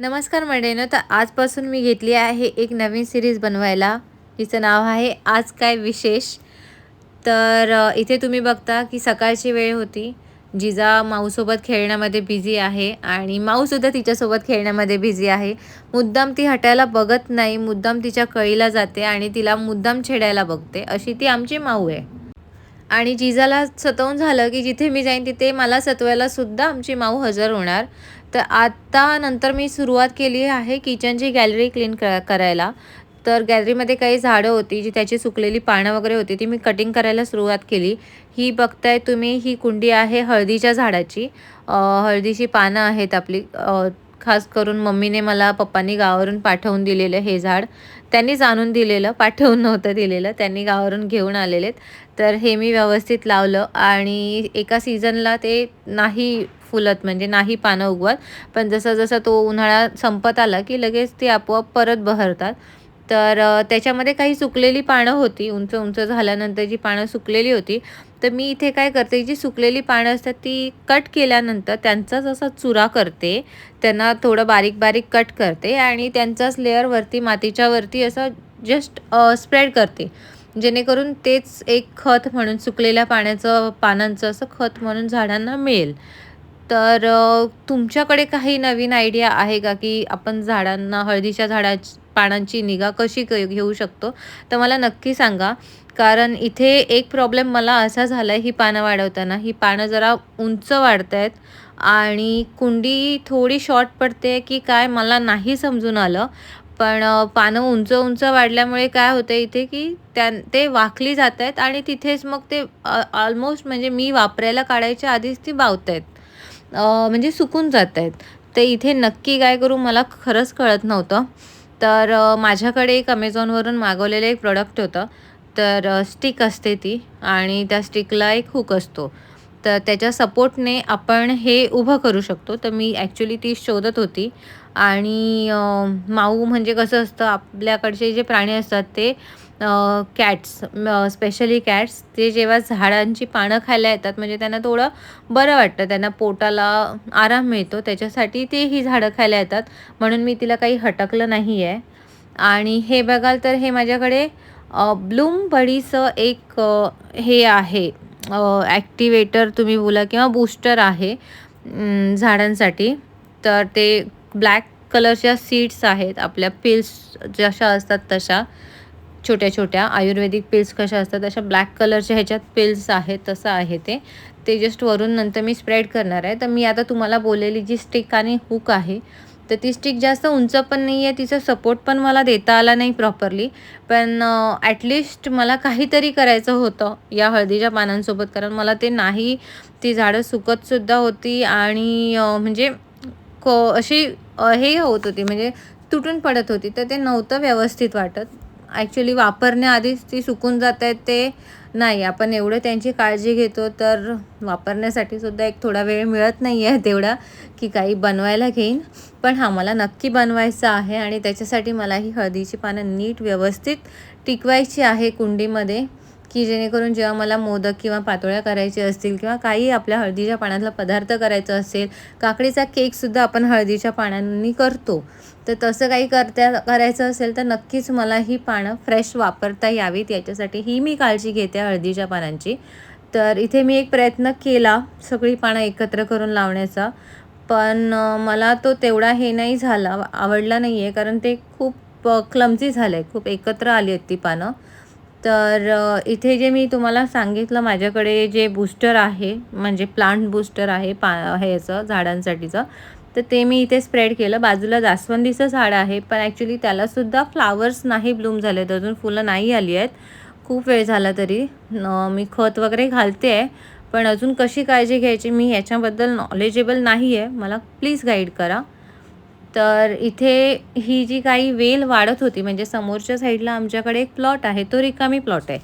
नमस्कार मंडळीनं तर आजपासून मी घेतली आहे एक नवीन सिरीज बनवायला. तिचं नाव आहे आज काय विशेष. तर इथे तुम्ही बघता की सकाळची वेळ होती. जिजा माऊसोबत खेळण्यामध्ये बिझी आहे आणि माऊसुद्धा तिच्यासोबत खेळण्यामध्ये बिझी आहे. मुद्दाम ती हटायला बघत नाही मुद्दाम तिच्या कळीला जाते आणि तिला मुद्दाम छेडायला बघते. अशी ती आमची माऊ आहे. आणि जिजाला सतवून झालं की जिथे मी जाईन तिथे मला सतवायला सुद्धा आमची माऊ हजर होणार. तर आता नंतर मी सुरुवात केली आहे किचनची गॅलरी क्लीन क करायला. तर गॅलरीमध्ये काही झाडं होती जी त्याची सुकलेली पानं वगैरे होती ती मी कटिंग करायला सुरुवात केली. ही बघताय तुम्ही ही कुंडी आहे हळदीच्या झाडाची. हळदीची पानं आहेत आपली. खास करून मम्मीने मला पप्पांनी गावावरून पाठवून दिलेलं हे झाड. त्यांनीच आणून दिलेलं पाठवून नव्हतं दिलेलं त्यांनी गावावरून घेऊन आलेलेत. तर हे मी व्यवस्थित लावलं आणि एका सीझनला ते नाही फुलत म्हणजे नाही पानं उगवत. पण जसं जसं तो उन्हाळा संपत आला की लगेच ते आपोआप परत बहरतात. तर त्याच्यामध्ये काही सुकलेली पानं होती. उंच उंच झाल्यानंतर जी पानं सुकलेली होती तर मी इथे काय करते जी सुकलेली पानं असतात ती कट केल्यानंतर त्यांचाच असा चुरा करते. त्यांना थोडं बारीक बारीक कट करते आणि त्यांचाच लेअरवरती मातीच्या वरती असं जस्ट स्प्रेड करते. जेणेकरून तेच एक खत म्हणून सुकलेल्या पाण्याचं पानांचं असं खत म्हणून झाडांना मिळेल. तर तुमच्याकडे काही नवीन आयडिया आहे का की आपण झाडांना हळदीच्या झाडा पानांची निगा कशी घेऊ शकतो? तर मला नक्की सांगा. कारण इथे एक प्रॉब्लेम मला असा झाला आहे ही पानं वाढवताना. ही पानं जरा उंच वाढत आहेत आणि कुंडी थोडी शॉर्ट पडते की काय मला नाही समजून आलं. पण पानं उंच उंच वाढल्यामुळे काय होतं इथे की त्या ते वाकली जात आहेत आणि तिथेच मग ते ऑलमोस्ट म्हणजे मी वापरायला काढायच्या आधीच ती बावत आहेत म्हणजे सुकून जात आहेत तर इथे नक्की काय करू मला खरंच कळत नव्हतं. तर माझ्याकडे एक अमेझॉनवरून मागवलेलं एक प्रोडक्ट होतं. तर स्टिक असते ती आणि त्या स्टिकला एक हुक असतो. तर त्याच्या सपोर्टने आपण हे उभं करू शकतो. तर मी ॲक्च्युली ती शोधत होती. आणि माऊ म्हणजे कसं असतं आपल्याकडचे जे प्राणी असतात ते कॅट्स स्पेशली कॅट्स ते जेव्हा झाडांची पानं खायला येतात म्हणजे त्यांना थोडं बरं वाटतं. त्यांना पोटाला आराम मिळतो. त्याच्यासाठी ते ही झाडं खायला येतात. म्हणून मी तिला काही हटकलं नाही आहे आणि हे बघाल तर हे माझ्याकडे ब्लूम बडीचं एक हे आहे. ॲक्टिवेटर तुम्ही बोला किंवा बूस्टर आहे झाडांसाठी. तर ते ब्लॅक कलरच्या सीड्स आहेत. आपल्या पिल्स जशा असतात तशा. छोट्या छोट्या आयुर्वेदिक पिल्स कशा असतात अशा ब्लॅक कलरच्या ह्याच्यात पिल्स आहेत तसं आहे ते. ते जस्ट वरून नंतर मी स्प्रेड करणार आहे. तर मी आता तुम्हाला बोललेली जी स्टिक आणि हुक आहे तर ती स्टिक जास्त उंच पण नाही आहे तिचा सपोर्ट पण मला देता आला नाही प्रॉपरली पण ॲटलिस्ट मला काहीतरी करायचं होतं या हळदीच्या पानांसोबत. कारण मला ते नाही ती झाडं सुकतसुद्धा होती आणि म्हणजे क अशी हे होत होती म्हणजे तुटून पडत होती. तर ते नव्हतं व्यवस्थित वाटत. ॲक्च्युली वापरण्याआधीच ती सुकून जात आहेत ते नाही. आपण एवढं त्यांची काळजी घेतो तर वापरण्यासाठी सुद्धा एक थोडा वेळ मिळत नाही आहे तेवढा की काही बनवायला घेईन. पण हां मला नक्की बनवायचं आहे आणि त्याच्यासाठी मला ही हळदीची पानं नीट व्यवस्थित टिकवायची आहे कुंडीमध्ये. की जेणेकरून जेव्हा मला मोदक किंवा पातोळ्या करायचे असतील किंवा काही आपल्या हळदीच्या पाण्यातला पदार्थ करायचा असेल काकडीचा केकसुद्धा आपण हळदीच्या पानांनी करतो. तर तसं काही करता करायचं असेल तर नक्कीच मला ही पानं फ्रेश वापरता यावीत. याच्यासाठी ही मी काळजी घेते हळदीच्या पानांची. तर इथे मी एक प्रयत्न केला सगळी पानं एकत्र करून लावण्याचा. पण मला तो तेवढा हे नाही झाला आवडला नाही आहे कारण ते खूप क्लमझी झालं आहे खूप एकत्र आली आहेत ती पानं. तर इथे जे मी तुम्हाला सांगितलं माझ्याकडे जे बूस्टर आहे म्हणजे प्लांट बूस्टर आहे पा ह्याचं झाडांसाठीचं तर ते मी इथे स्प्रेड केलं. बाजूला जास्वंदीचं झाड आहे पण ॲक्च्युली त्यालासुद्धा फ्लावर्स नाही ब्लूम झाले आहेत अजून फुलं नाही आली आहेत. खूप वेळ झाला तरी. न मी खत वगैरे घालते आहे पण अजून कशी काळजी घ्यायची मी ह्याच्याबद्दल नॉलेजेबल नाही आहे मला प्लीज गाईड करा. तर इथे ही जी काही वेल वाढत होती म्हणजे समोरच्या साईडला आमच्याकडे एक प्लॉट आहे तो रिकामी प्लॉट आहे.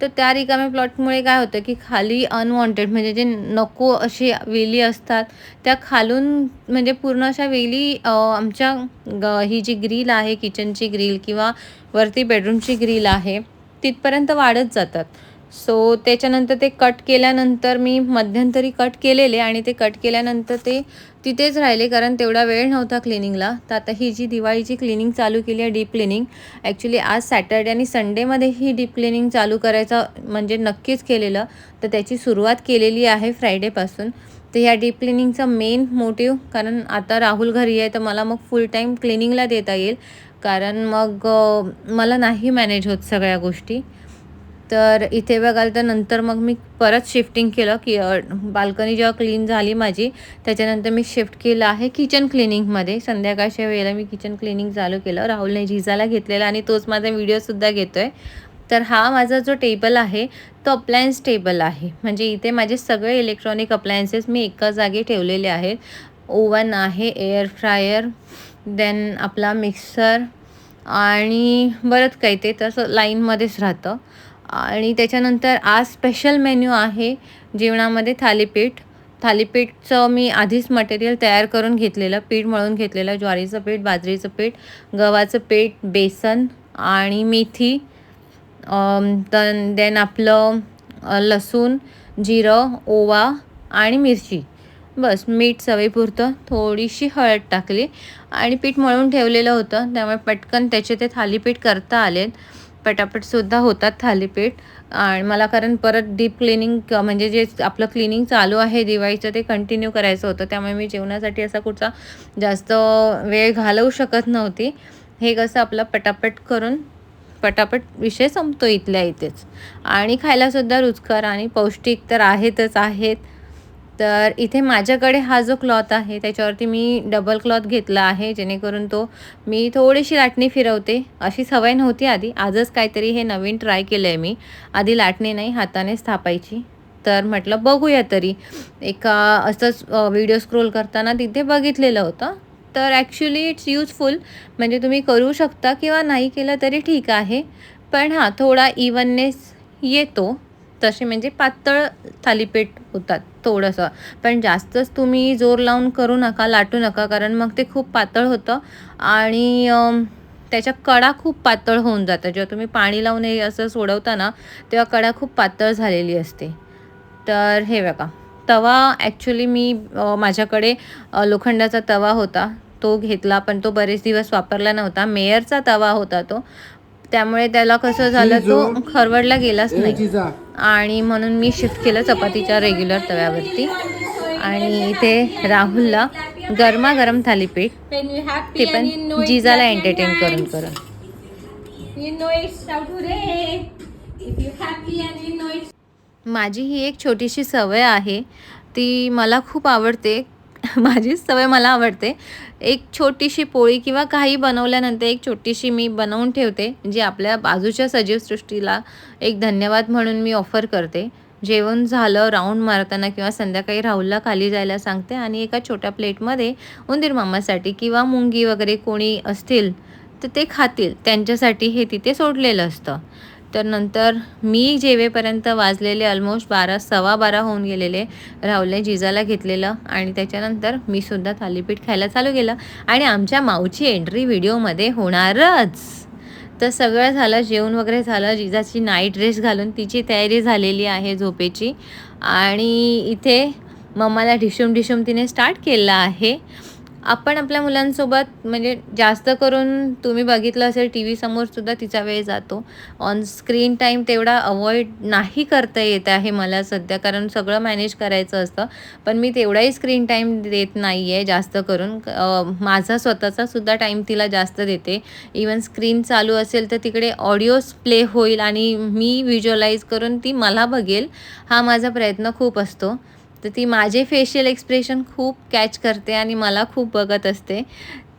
तर त्या रिकाम्या प्लॉटमुळे काय होतं की खाली अनवॉन्टेड म्हणजे जे नको अशी वेली असतात त्या खालून म्हणजे पूर्ण अशा वेली आमच्या ग ही जी ग्रील आहे किचनची ग्रील किंवा वरती बेडरूमची ग्रील आहे तिथपर्यंत वाढत जातात. सो त्याच्यानंतर ते कट केल्यानंतर मी मध्यंतरी कट केलेले आणि ते कट केल्यानंतर ते तिथेच राहिले कारण तेवढा वेळ नव्हता क्लिनिंगला तर आता ही जी दिवाळीची क्लिनिंग चालू केली आहे डीप क्लिनिंग ॲक्च्युली आज सॅटर्डे आणि संडेमध्ये ही डीप क्लिनिंग चालू करायचं म्हणजे नक्कीच केलेलं. तर त्याची सुरुवात केलेली आहे फ्रायडेपासून तर ह्या डीप क्लिनिंगचा मेन मोटिव कारण आता राहुल घरी आहे तर मला मग फुल टाईम क्लिनिंगला देता येईल. कारण मग मला नाही मॅनेज होत सगळ्या गोष्टी. तर इथे बघाल तर नंतर मग मी परत शिफ्टिंग केलं की बाल्कनी जेव्हा क्लीन झाली माझी त्याच्यानंतर मी शिफ्ट केलं आहे किचन क्लिनिंगमध्ये संध्याकाळच्या वेळेला मी किचन क्लिनिंग चालू केलं. राहुलने झिजाला घेतलेला आणि तोच माझा व्हिडिओसुद्धा घेतो आहे तर हा माझा जो टेबल आहे तो अप्लायन्स टेबल आहे. म्हणजे इथे माझे सगळे इलेक्ट्रॉनिक अप्लायन्सेस मी एका जागी ठेवलेले आहेत. ओवन आहे एअर फ्रायर देन आपला मिक्सर आणि बरंच काही ते तसं लाईनमध्येच राहतं. आणि त्याच्यानंतर आज स्पेशल मेन्यू आहे जेवणामध्ये थालीपीठ. थालीपीठचं मी आधीच मटेरियल तयार करून घेतलेलं पीठ मळून घेतलेलं ज्वारीचं पीठ बाजरीचं पीठ गव्हाचं पीठ बेसन आणि मेथी देन आपलं लसूण जिरं ओवा आणि मिरची. बस मीठ चवीपुरतं थोडीशी हळद टाकली आणि पीठ मळून ठेवलेलं होतं. त्यामुळे पटकन त्याचे ते थालीपीठ करता आलेत. पटापटसुद्धा होतात थालीपीठ. आणि मला कारण परत डीप क्लिनिंग म्हणजे जे आपलं क्लिनिंग चालू आहे दिवाळीचं ते कंटिन्यू करायचं होतं. त्यामुळे मी जेवणासाठी असा कुठचा जास्त वेळ घालवू शकत नव्हती. हे कसं आपलं पटापट करून पटापट विषय संपतो इथल्या इथेच. आणि खायलासुद्धा रुचकर आणि पौष्टिक तर आहेतच आहेत. तर इथे माझ्याकडे हा जो क्लॉथ आहे त्याच्यावरती मी डबल क्लॉथ घेतला आहे जेणेकरून तो मी थोडीशी लाटणी फिरवते. अशी सवय नव्हती आधी. आजच काहीतरी हे नवीन ट्राय केलं आहे मी. आधी लाटणी नाही हातानेच थापायची तर म्हटलं बघूया तरी. एका असंच व्हिडिओ स्क्रोल करताना तिथे बघितलेलं होतं. तर ॲक्च्युली इट्स यूजफुल म्हणजे तुम्ही करू शकता किंवा नाही केलं तरी ठीक आहे. पण हां थोडा इवननेस येतो. तसे म्हणजे पातळ थालीपीठ होतात. थोडंसं. पण जास्तच तुम्ही जोर लावून करू नका लाटू नका कारण मग ते खूप पातळ होतं आणि त्याच्या कडा खूप पातळ होऊन जातात जेव्हा तुम्ही पाणी लावून हे असं सोडवता ना तेव्हा कडा खूप पातळ झालेली असते. तर हे बघा. तवा ॲक्च्युली मी माझ्याकडे लोखंडाचा तवा होता. तो घेतला पण तो बरेच दिवस वापरला नव्हता. मेयरचा तवा होता तो. त्यामुळे त्याला कसं झालं तो खरवडला गेलाच नाही. आणि म्हणून मी शिफ्ट केलं चपातीच्या रेग्युलर तव्यावरती. आणि इथे राहुलला गरमागरम थालीपीठ. ते पण जिजाला एंटरटेन करून करून. माझी ही एक छोटीशी सवय आहे. ती मला खूप आवडते. माझीच सवय मला आवडते. एक छोटीशी पोळी किंवा काही बनवल्यानंतर एक छोटीशी मी बनवून ठेवते जी आपल्या बाजूच्या सजीवसृष्टीला एक धन्यवाद म्हणून मी ऑफर करते. जेवण झालं राऊंड मारताना किंवा संध्याकाळी राहुलला खाली जायला सांगते आणि एका छोट्या प्लेटमध्ये उंदीर मामासाठी किंवा मुंगी वगैरे कोणी असतील तर ते खातील. त्यांच्यासाठी हे तिथे सोडलेलं असतं. तर नंतर मी जेवेपर्यंत वाजलेले ऑलमोस्ट बारा सव्वा बारा होऊन गेलेले राहुलने जिजाला घेतलेलं आणि त्याच्यानंतर मी सुद्धा थालीपीठ खायला चालू केलं. आणि आमच्या माऊची एंट्री व्हिडिओमध्ये होणारच. तर सगळं झालं जेवण वगैरे झालं जिजाची नाईट ड्रेस घालून तिची तयारी झालेली आहे झोपेची. आणि इथे मम्माला ढिशूम ढिशूम तिने स्टार्ट केलं आहे. आपण आपल्या मुलांसोबत म्हणजे जास्त करून तुम्ही बघितलं असेल टी व्ही समोरसुद्धा तिचा वेळ जातो. ऑन स्क्रीन टाईम तेवढा अवॉइड नाही करता येत आहे मला सध्या कारण सगळं मॅनेज करायचं असतं. पण मी तेवढाही स्क्रीन टाईम देत नाही आहे जास्त करून. माझा स्वतःचा सुद्धा टाईम तिला जास्त देते. इवन स्क्रीन चालू असेल तर तिकडे ऑडिओज प्ले होईल आणि मी व्हिज्युअलाइज करून ती मला बघेल. हा माझा प्रयत्न खूप असतो. तर ती माझे फेशियल एक्सप्रेशन खूप कॅच करते आणि मला खूप बघत असते.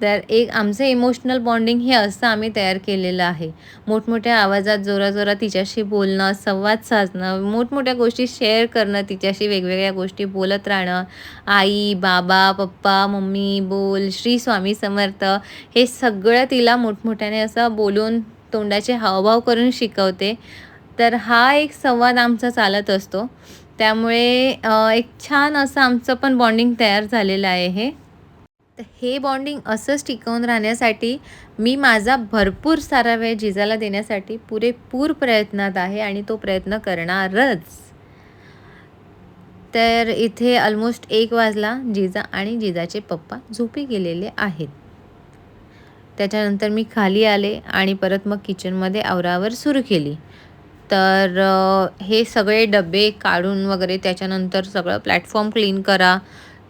तर एक आमचं इमोशनल बॉन्डिंग हे असं आम्ही तयार केलेलं आहे. मोठमोठ्या आवाजात जोराजोरात तिच्याशी बोलणं संवाद साधणं मोठमोठ्या गोष्टी शेअर करणं तिच्याशी वेगवेगळ्या गोष्टी बोलत राहणं. आई बाबा पप्पा मम्मी बोल श्री स्वामी समर्थ हे सगळं तिला मोठमोठ्याने असं बोलून तोंडाचे हावभाव करून शिकवते. तर हा एक संवाद आमचा चालत असतो. त्यामुळे एक छान असं आमचं पण बॉन्डिंग तयार झालेलं आहे हे. तर हे बॉन्डिंग असंच टिकवून राहण्यासाठी मी माझा भरपूर सारा वेळ जिजाला देण्यासाठी पुरेपूर प्रयत्नात आहे आणि तो प्रयत्न करणारच. तर इथे ऑलमोस्ट एक वाजला. जिजा आणि जिजाचे पप्पा झोपी गेलेले आहेत. त्याच्यानंतर मी खाली आले आणि परत मग किचनमध्ये आवरावर सुरू केली. तर हे सगळे डबे काढून वगैरे त्याच्यानंतर सगळं प्लॅटफॉर्म क्लीन करा.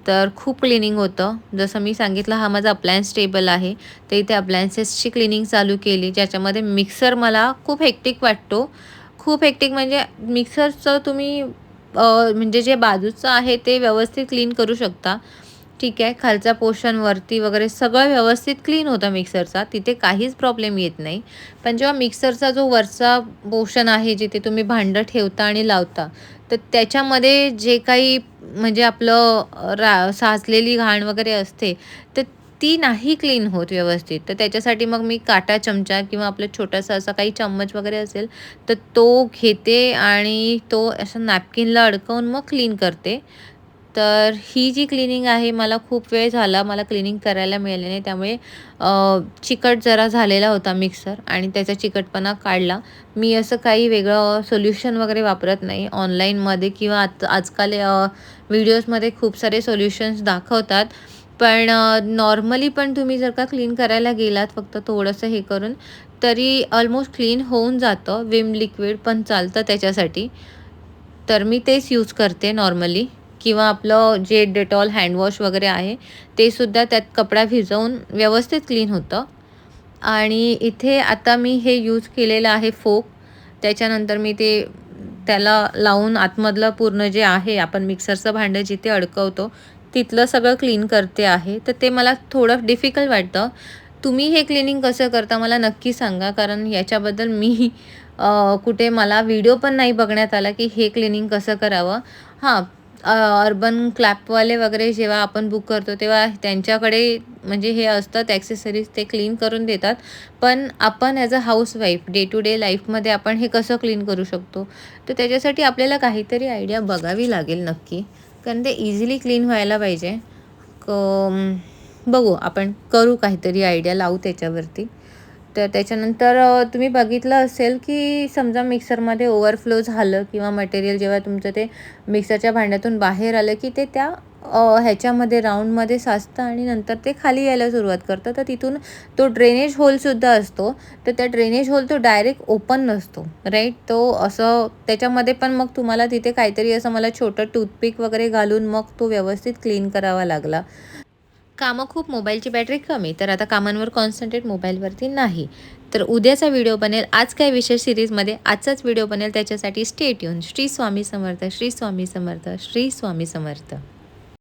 तर खूप क्लिनिंग होतं. जसं मी सांगितलं हा माझा अप्लायन्स टेबल आहे. तर इथे अप्लायन्सेसची क्लिनिंग चालू केली ज्याच्यामध्ये मिक्सर मला खूप हेक्टिक वाटतो. खूप हेक्टिक म्हणजे मिक्सरचं तुम्ही म्हणजे जे बाजूचं आहे ते व्यवस्थित क्लीन करू शकता. ठीक आहे खालचा पोर्शन वरती वगैरे सगळं व्यवस्थित क्लीन होतं मिक्सरचा तिथे काहीच प्रॉब्लेम येत नाही. पण जेव्हा मिक्सरचा जो वरचा पोर्शन आहे जिथे तुम्ही भांडं ठेवता आणि लावता तर त्याच्यामध्ये जे काही म्हणजे आपलं रा साचलेली घाण वगैरे असते तर ती नाही क्लीन होत व्यवस्थित. तर त्याच्यासाठी मग मी काटा चमचा किंवा आपलं छोटासा असा काही चम्मच वगैरे असेल तर तो घेते आणि तो असं नॅपकिनला अडकवून मग क्लीन करते. तर ही जी क्लिनिंग आहे मला खूप वेळ झाला. मला क्लिनिंग करायला मिळाले नाही. त्यामुळे चिकट जरा झालेला होता मिक्सर आणि त्याचा चिकटपणा काढला. मी असं काही वेगळं सोल्युशन वगैरे वापरत नाही. ऑनलाईनमध्ये किंवा आज आजकाल व्हिडिओजमध्ये खूप सारे सोल्युशन्स दाखवतात. पण नॉर्मली पण तुम्ही जर का क्लीन करायला गेलात फक्त थोडंसं हे करून तरी ऑलमोस्ट क्लीन होऊन जातं. विम लिक्विड पण चालतं त्याच्यासाठी. तर मी तेच यूज करते नॉर्मली किंवा आपलं जे डेटॉल हँडवॉश वगैरे आहे ते सुद्धा त्यात कपडा भिजवून व्यवस्थित क्लीन होतं. आणि इथे आता मी हे यूज केलेलं आहे फोक. त्याच्यानंतर मी ते त्याला लावून आतमधलं पूर्ण जे आहे आपण मिक्सरचं भांडं जिथे अडकवतो तिथलं सगळं क्लीन करते आहे. तर ते मला थोडं डिफिकल्ट वाटतं. तुम्ही हे क्लिनिंग कसं करता मला नक्की सांगा कारण याच्याबद्दल मी कुठे मला व्हिडिओ पण नाही बघण्यात आला की हे क्लिनिंग कसं करावं. हां अर्बन क्लॅपवाले वगैरे जेव्हा आपण बुक करतो तेव्हा त्यांच्याकडे म्हणजे हे असतात ॲक्सेसरीज ते क्लीन करून देतात. पण आपण as a housewife day to day लाईफमध्ये आपण हे कसं क्लीन करू शकतो? तर त्याच्यासाठी आपल्याला काहीतरी आयडिया बघावी लागेल नक्की. कारण ते इझिली क्लीन व्हायला पाहिजे. क बघू आपण करू काहीतरी आयडिया लावू त्याच्यावरती. तर त्याच्यानंतर तुम्ही बघितलं असेल की समजा मिक्सरमध्ये ओव्हरफ्लो झालं किंवा मटेरियल जेव्हा तुमचं ते मिक्सरच्या भांड्यातून बाहेर आलं की ते त्या ह्याच्यामध्ये राऊंडमध्ये साचतं आणि नंतर ते खाली यायला सुरुवात करतं. तर तिथून तो ड्रेनेज होलसुद्धा असतो. तर त्या ड्रेनेज होल तो डायरेक्ट ओपन नसतो. राईट तो असं त्याच्यामध्ये पण मग तुम्हाला तिथे काहीतरी असं मला छोटं टूथपिक वगैरे घालून मग तो व्यवस्थित क्लीन करावा लागला. कामं खूप मोबाईलची बॅटरी कमी तर आता कामांवर कॉन्सन्ट्रेट मोबाईलवरती नाही. तर उद्याचा व्हिडिओ बनेल आज काय विशेष सिरीजमध्ये? आजचाच व्हिडिओ बनेल त्याच्यासाठी स्टेट येऊन श्री स्वामी समर्थ श्री स्वामी समर्थ श्री स्वामी समर्थ.